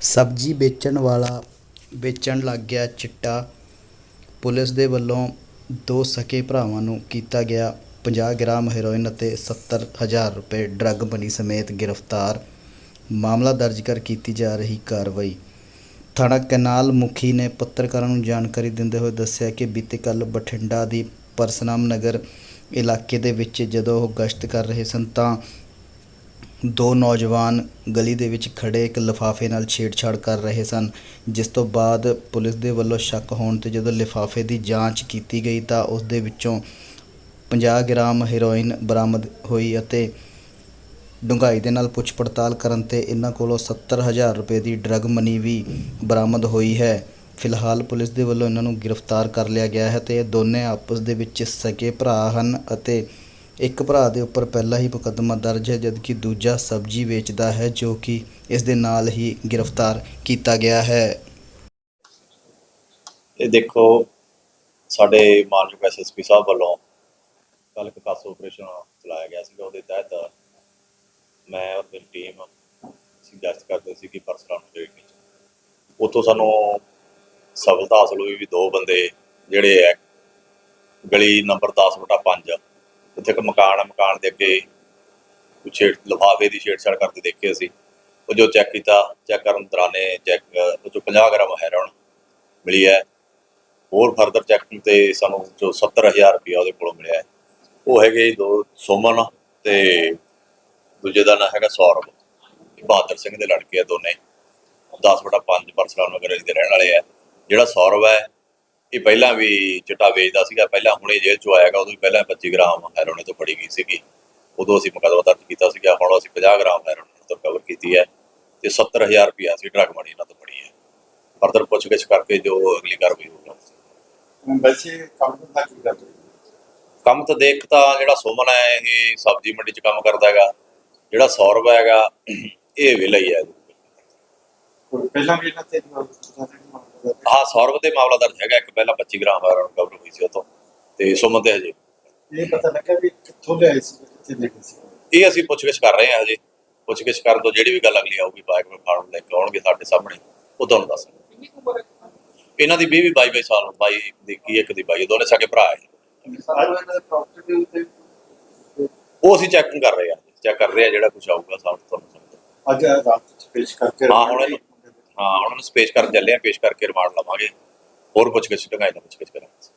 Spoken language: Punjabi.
ਸਬਜ਼ੀ ਵੇਚਣ ਵਾਲਾ ਵੇਚਣ ਲੱਗ ਗਿਆ ਚਿੱਟਾ। ਪੁਲਿਸ ਦੇ ਵੱਲੋਂ ਦੋ ਸਕੇ ਭਰਾਵਾਂ ਨੂੰ ਕੀਤਾ ਗਿਆ 50 ਗ੍ਰਾਮ ਹੈਰੋਇਨ ਅਤੇ 70 ਹਜ਼ਾਰ ਰੁਪਏ ਡਰੱਗ ਮਨੀ ਸਮੇਤ ਗ੍ਰਿਫਤਾਰ। ਮਾਮਲਾ ਦਰਜ ਕਰ ਕੀਤੀ ਜਾ ਰਹੀ ਕਾਰਵਾਈ। ਥਾਣਾ ਕਨਾਲ ਮੁਖੀ ਨੇ ਪੱਤਰਕਾਰਾਂ ਨੂੰ ਜਾਣਕਾਰੀ ਦਿੰਦੇ ਹੋਏ ਦੱਸਿਆ ਕਿ ਬੀਤੇ ਕੱਲ ਬਠਿੰਡਾ ਦੀ ਪਰਸਨਾਮ ਨਗਰ ਇਲਾਕੇ ਦੇ ਵਿੱਚ ਜਦੋਂ ਉਹ ਗਸ਼ਤ ਕਰ ਰਹੇ ਸਨ ਤਾਂ ਦੋ ਨੌਜਵਾਨ ਗਲੀ ਦੇ ਵਿੱਚ ਖੜ੍ਹੇ ਇੱਕ ਲਿਫਾਫੇ ਨਾਲ ਛੇੜਛਾੜ ਕਰ ਰਹੇ ਸਨ, ਜਿਸ ਤੋਂ ਬਾਅਦ ਪੁਲਿਸ ਦੇ ਵੱਲੋਂ ਸ਼ੱਕ ਹੋਣ ਤੇ ਜਦੋਂ ਲਿਫਾਫੇ ਦੀ ਜਾਂਚ ਕੀਤੀ ਗਈ ਤਾਂ ਉਸ ਦੇ ਵਿੱਚੋਂ 50 ਗ੍ਰਾਮ ਹੈਰੋਇਨ ਬਰਾਮਦ ਹੋਈ ਅਤੇ ਡੂੰਘਾਈ ਦੇ ਨਾਲ ਪੁੱਛ ਪੜਤਾਲ ਕਰਨ ਤੇ ਇਹਨਾਂ ਕੋਲੋਂ 70 ਹਜ਼ਾਰ ਰੁਪਏ ਦੀ ਡਰੱਗ ਮਨੀ ਵੀ ਬਰਾਮਦ ਹੋਈ ਹੈ। ਫਿਲਹਾਲ ਪੁਲਿਸ ਦੇ ਵੱਲੋਂ ਇਹਨਾਂ ਨੂੰ ਗ੍ਰਿਫਤਾਰ ਕਰ ਲਿਆ ਗਿਆ ਹੈ ਤੇ ਇਹ ਦੋਨੇ ਆਪਸ ਦੇ ਵਿੱਚ ਸਕੇ ਭਰਾ ਹਨ ਅਤੇ ਇੱਕ ਭਰਾ ਦੇ ਉੱਪਰ ਪਹਿਲਾਂ ਹੀ ਮੁਕੱਦਮਾ ਦਰਜ ਹੈ, ਜਦਕਿ ਦੂਜਾ ਸਬਜ਼ੀ ਵੇਚਦਾ ਹੈ, ਜੋ ਕਿ ਇਸ ਦੇ ਨਾਲ ਹੀ ਗ੍ਰਿਫਤਾਰ ਕੀਤਾ ਗਿਆ ਹੈ। ਇਹ ਦੇਖੋ, ਸਾਡੇ ਮਾਨਯੋਗ ਐਸਐਸਪੀ ਸਾਹਿਬ ਵੱਲੋਂ ਕੱਲ ਇੱਕ ਕਾਸ ਆਪਰੇਸ਼ਨ ਚਲਾਇਆ ਗਿਆ ਸੀ ਉਹਦੇ ਤਹਿਤ ਮੈਂ ਔਰ ਮੇਰੀ ਟੀਮ ਅਸੀਂ ਗਸ਼ਤ ਕਰਦੇ ਸੀ ਕਿ ਪਰਸਰਾਮ ਦੇ ਵਿੱਚ। ਉੱਥੋਂ ਸਾਨੂੰ ਸਫਲਤਾ ਹਾਸਲ ਹੋਈ ਵੀ ਦੋ ਬੰਦੇ ਜਿਹੜੇ ਹੈ, ਗਲੀ ਨੰਬਰ 10 ਬਟਾ 5 ਉੱਥੇ ਇੱਕ ਮਕਾਨ ਹੈ ਮਕਾਨ ਦੇ ਅੱਗੇ ਕੁਛ ਲਿਫਾਫੇ ਦੀ ਛੇੜਛਾੜ ਕਰਦੇ ਦੇਖੇ ਅਸੀਂ। ਉਹ ਜੋ ਚੈੱਕ ਕੀਤਾ ਚੈੱਕ ਕਰਨ ਦੌਰਾਨੇ ਚੈੱਕ ਉਹ 'ਚੋਂ 50 ਗ੍ਰਾਮ ਹੈਰੋਨ ਮਿਲੀ ਹੈ। ਹੋਰ ਫਰਦਰ ਚੈਕਿੰਗ ਤੇ ਸਾਨੂੰ ਜੋ 70000 ਰੁਪਇਆ ਉਹਦੇ ਕੋਲੋਂ ਮਿਲਿਆ ਹੈ। ਉਹ ਹੈਗੇ ਦੋ, ਸੋਮਨ ਤੇ ਦੂਜੇ ਦਾ ਨਾਂ ਹੈਗਾ ਸੌਰਵ। ਬਹਾਦਰ ਸਿੰਘ ਦੇ ਲੜਕੇ ਆ ਦੋਨੇ। 10 ਬਟਾ 5 ਪਰਸਰਾਮ ਨਗਰ ਦੇ ਰਹਿਣ ਵਾਲੇ ਆ। ਜਿਹੜਾ ਸੌਰਵ ਹੈ ਇਹ ਪਹਿਲਾਂ ਵੀ ਚਿੱਟਾ ਵੇਚਦਾ ਸੀਗਾ ਪਹਿਲਾਂ ਹੁਣੇ ਜੇਲ੍ਹ ਚੋਂ ਆਇਆਗਾ ਉਦੋਂ ਵੀ ਪਹਿਲਾਂ 25 ਗ੍ਰਾਮ ਹੈਰੋਇਨ ਤੋਂ ਫੜੀ ਗਈ ਸੀਗੀ। ਉਦੋਂ ਅਸੀਂ ਮੁਕੱਦਮਾ ਦਰਜ ਕੀਤਾ ਸੀਗਾ ਹੁਣ ਅਸੀਂ 50 ਗ੍ਰਾਮ ਹੈਰੋਇਨ ਤੋਂ ਕਵਰ ਕੀਤੀ ਹੈ ਤੇ 70000 ਰੁਪਇਆ ਅਸੀਂ ਡਰਗ ਮਣੀ ਇਹਨਾਂ ਤੋਂ ਫੜੀ ਹੈ। ਫਰਦਰ ਪੁੱਛਗਿੱਛ ਕਰਕੇ ਜੋ ਅਗਲੀ ਕਾਰਵਾਈ ਹੋਊਗੀ। ਵੈਸੇ ਕੰਮ ਦਾ ਕੀ ਕਰਦੇ ਕੰਮ ਤਾਂ ਦੇਖ ਤਾਂ ਜਿਹੜਾ ਸੁਮਨ ਹੈ ਇਹ ਸਬਜ਼ੀ ਮੰਡੀ 'ਚ ਕੰਮ ਕਰਦਾ ਹੈਗਾ ਜਿਹੜਾ ਸੌਰਵ ਹੈਗਾ ਇਹ ਵਿਹਲਾ ਹੀ ਹੈ। ਪਹਿਲਾਂ ਵੀ ਇਹਨਾਂ ਤੇ ਮਾਮਲਾ ਹਾਂ ਸੌਰਵ ਦੇ ਮਾਮਲਾ ਦਰਜ ਹੈਗਾ ਇੱਕ ਪਹਿਲਾਂ 25 ਗ੍ਰਾਮ ਹੈਰੋਇਨ ਕਵਰ ਹੋਈ ਸੀ ਉਹ ਤੋਂ। ਤੇ ਸੁਮਨ ਤੇ ਹਜੇ। ਇਹ ਪਤਾ ਲੱਗਾ ਵੀ ਕਿੱਥੋਂ ਲਿਆਏ ਸੀ ਕਿੱਥੇ ਲੈ ਗਏ ਸੀ। ਇਹ ਅਸੀਂ ਪੁੱਛਗਿੱਛ ਕਰ ਰਹੇ ਹਾਂ ਹਜੇ। ਪੁੱਛਗਿੱਛ ਕਰਨ ਤੋਂ ਜਿਹੜੀ ਵੀ ਗੱਲ ਅਗਲੀ ਆਊਗੀ ਬਾਈਕ ਵਿੱਚ ਫਾਰਮ ਲੈ ਕੇ ਆਉਣਗੇ ਸਾਡੇ ਸਾਹਮਣੇ ਉਹ ਤੁਹਾਨੂੰ ਦੱਸ ਇਹਨਾਂ ਦੀ 20 22 22 ਸਾਲ 22 ਦੀ ਕੀ ਇੱਕ ਦੀ 22 ਦੋਨੇ ਸਕੇ ਭਰਾ ਹੈ। ਉਹ ਅਸੀਂ ਚੈਕਿੰਗ ਕਰ ਰਹੇ ਹਾਂ ਚੈੱਕ ਕਰ ਰਹੇ ਹਾਂ ਜਿਹੜਾ ਕੁਝ ਆਊਗਾ ਸਾਨੂੰ ਤੁਹਾਨੂੰ ਸਮਝ ਅੱਜ ਰਾਤ ਚ ਪੇਸ਼ ਕਰਕੇ ਹਾਂ, ਹੁਣ ਇਹਨੂੰ- ਹਾਂ ਉਹਨਾਂ ਨੂੰ ਪੇਸ਼ ਕਰਨ ਚੱਲੇ ਆ ਪੇਸ਼ ਕਰਕੇ ਰਿਮਾਂਡ ਲਵਾਂਗੇ। ਹੋਰ ਪੁੱਛਗਿੱਛ ਢੰਗਾਈ ਨਾਲ ਪੁੱਛਗਿੱਛ ਕਰਾਂਗੇ।